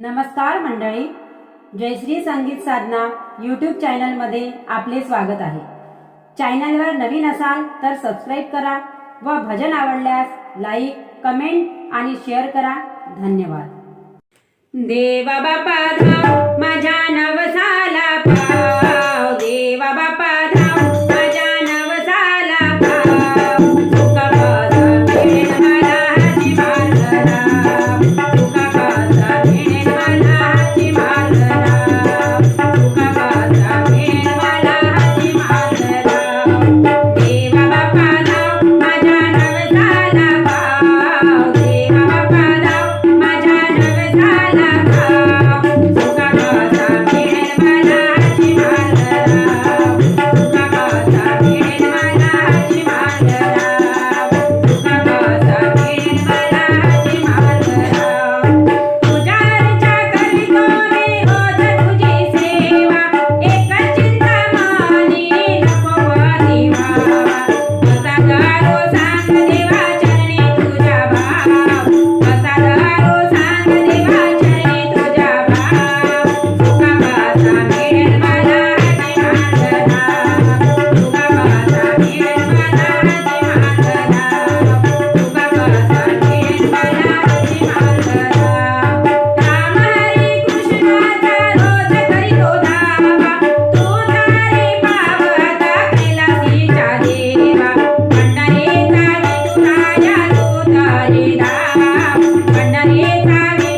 नमस्कार मंडळी. जयश्री संगीत साधना यूट्यूब चॅनलमध्ये आपले स्वागत आहे. चॅनलवर नवीन असाल तर सबस्क्राईब करा व भजन आवडल्यास लाईक कमेंट आणि शेअर करा. धन्यवाद. देवा बापा मंडले तारे